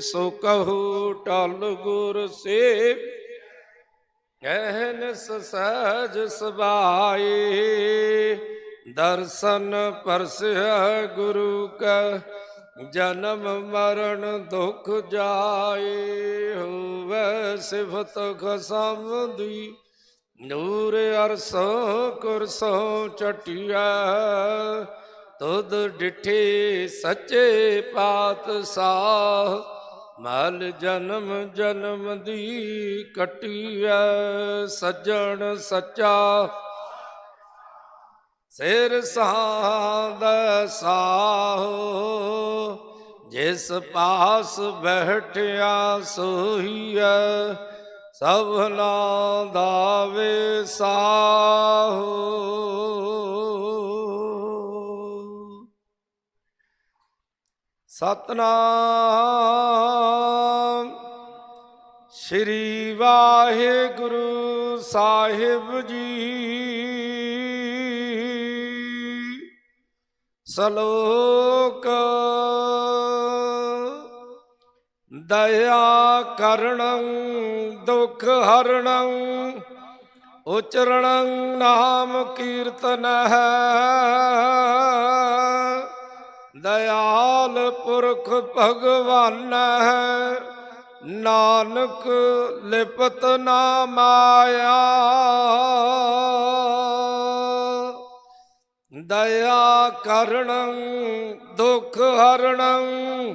ਸੋ ਕਹੂ ਟਲ ਗੁਰ ਸੇਵ, ਕਹਿਨ ਸਹਿਜ ਸਬਾਈ ਦਰਸ਼ਨ ਪਰਸਿਆ ਗੁਰੂ ਕਾ, ਜਨਮ ਮਰਨ ਦੁਖ ਜਾਏ। ਹੋਵੇ ਸਿਫਤ ਖਸਮ ਨੂਰ ਅਰਸੋਂ ਕੁਰਸੋਂ ਚਟਿਆ ਤੁਧ ਡਿਠੇ ਸੱਚੇ ਪਾਤਸ਼ਾਹ ਮਲ ਜਨਮ ਜਨਮ ਦੀ ਕਟਿਐ, ਸੱਜਣ ਸੱਚਾ। ਸਿਰ ਸਾਹ ਦਾ ਸਾਹ, ਜਿਸ ਪਾਸ ਬੈਠਿਆ ਸੋਹੀਐ, ਸਭਨਾ ਦਾ ਵਿਸਾਹੋ। ਸਤਨਾਮ ਸ੍ਰੀ ਵਾਹਿਗੁਰੂ ਸਾਹਿਬ ਜੀ। ਸਲੋਕ, ਦਇਆ ਕਰਣ ਦੁਖ ਹਰਣ ਉਚਰਣੰ ਨਾਮ ਕੀਰਤਨ ਹੈ। ਦਇਆਲ ਪੁਰਖ ਭਗਵਾਨ ਹੈ। ਨਾਨਕ ਲਿਪਤ ਨਾ ਮਾਇਆ। ਦਇਆ ਕਰਣ ਦੁਖ ਹਰਣੰ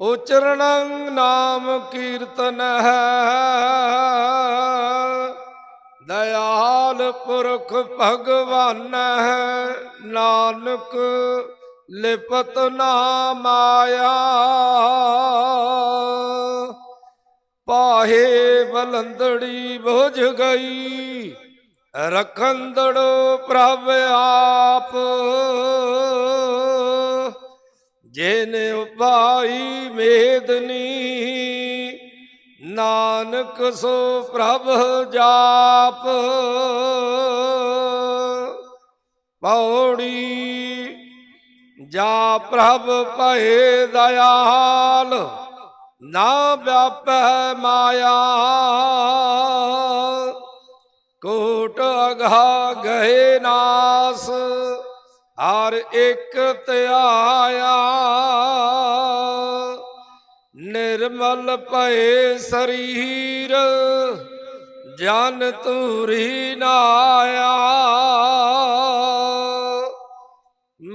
ਉਚਰਣੰ ਨਾਮ ਕੀਰਤਨ ਹੈ। ਦਇਆਲ ਪੁਰਖ ਭਗਵਾਨ ਹੈ, ਨਾਨਕ ਲਿਪਤ ਨਾ ਮਾਇਆ। ਪਾਹੇ ਬਲੰਦੜੀ ਬੁਝ ਗਈ, ਰਖੰਦੜ ਪ੍ਰਭ ਆਪ। ਜਿਨ ਉਪਾਈ ਮੇਦਨੀ, ਨਾਨਕ ਸੋ ਪ੍ਰਭ ਜਾਪ। ਪੌੜੀ ਜਾ ਪ੍ਰਭ ਭਏ ਦਇਆਲ, ਨਾ ਵਿਆਪੈ ਮਾਇਆ। ਕੋਟ ਅਗਾ ਗਏ ਨਾਸ, ਹਰ ਇੱਕ ਧਿਆਇਆ ਨਿਰਮਲ ਭਏ ਸਰੀਰ, ਜਨ ਤੂਰੀ ਨਾਇਆ।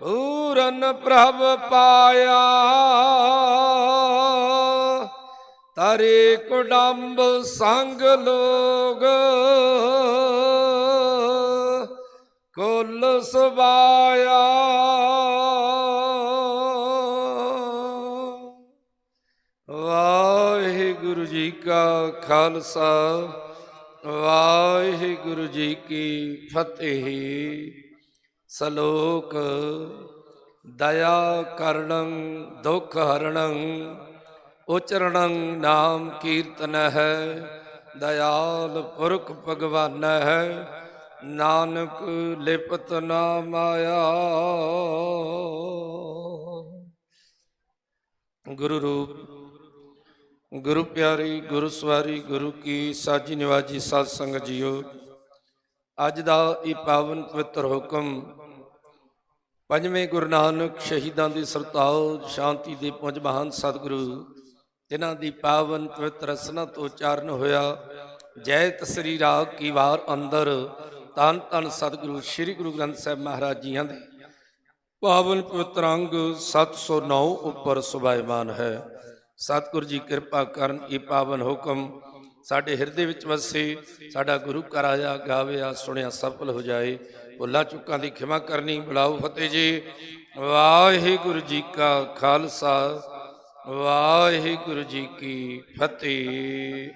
ਪੂਰਨ ਪ੍ਰਭ ਪਾਇਆ। ਤਰੇ ਕੁਡੰਬ ਸੰਗ ਲੋਗ, ਕੁਲ ਸਬਾਇਆ ਵਾਹਿਗੁਰੂ ਜੀ ਕਾ ਖਾਲਸਾ, ਵਾਹਿਗੁਰੂ ਜੀ ਕੀ ਫਤਿਹ। ਸਲੋਕ ਦਇਆ ਕਰਣੰ ਦੁਖ ਹਰਣੰ ਉਚਰਣੰ ਨਾਮ ਕੀਰਤਨ ਹੈ ਦਇਆਲ ਪੁਰਖ ਭਗਵਾਨ ਹੈ ਨਾਨਕ ਲਿਪਤ ਨਾ ਮਾਇਆ ਗੁਰੂ ਰੂਪ ਗੁਰੂ ਪਿਆਰੀ ਗੁਰੂ ਸਵਾਰੀ ਗੁਰੂ ਕੀ ਸਾਜੀ ਨਿਵਾਜੀ ਸਾਧ ਸੰਗਤ ਜੀਓ ਅੱਜ ਦਾ ਇਹ ਪਾਵਨ ਪਵਿੱਤਰ ਹੁਕਮ ਪੰਜਵੇਂ ਗੁਰੂ ਨਾਨਕ ਸ਼ਹੀਦਾਂ ਦੀ ਸਰਤਾਉ ਸ਼ਾਂਤੀ ਦੇ ਪੁੰਜ ਮਹਾਨ ਸਤਿਗੁਰੂ, ਜਿਨ੍ਹਾਂ ਦੀ ਪਾਵਨ ਪਵਿੱਤਰ ਰਸਨਾ ਤੋਂ ਉਚਾਰਨ ਹੋਇਆ। ਜੈ ਤਸਰੀ ਰਾਗ ਕੀ ਵਾਰ ਅੰਦਰ ਤਨ ਤਨ ਸਤਿਗੁਰੂ ਸ੍ਰੀ ਗੁਰੂ ਗ੍ਰੰਥ ਸਾਹਿਬ ਮਹਾਰਾਜ ਜੀਆਂ ਦੇ। ਪਾਵਨ ਪਵਿੱਤਰ ਅੰਗ 709 ਉੱਪਰ ਸੁਭਾਇਮਾਨ ਹੈ। ਸਤਿਗੁਰੂ ਜੀ ਕਿਰਪਾ ਕਰਨ ਇਹ ਪਾਵਨ ਹੁਕਮ ਸਾਡੇ ਹਿਰਦੇ ਵਿੱਚ ਵਸੇ, ਸਾਡਾ ਗੁਰੂ ਘਰ ਆਇਆ, ਗਾਵਿਆ, ਸੁਣਿਆ ਸਫਲ ਹੋ ਜਾਏ। ਭੁੱਲਾਂ ਚੁੱਕਾਂ ਦੀ ਖਿਮਾ ਕਰਨੀ, ਬੁਲਾਓ ਫਤਿਹ ਜੀ। ਵਾਹਿਗੁਰੂ ਜੀ ਕਾ ਖਾਲਸਾ, ਵਾਹਿਗੁਰੂ ਜੀ ਕੀ ਫਤਿਹ।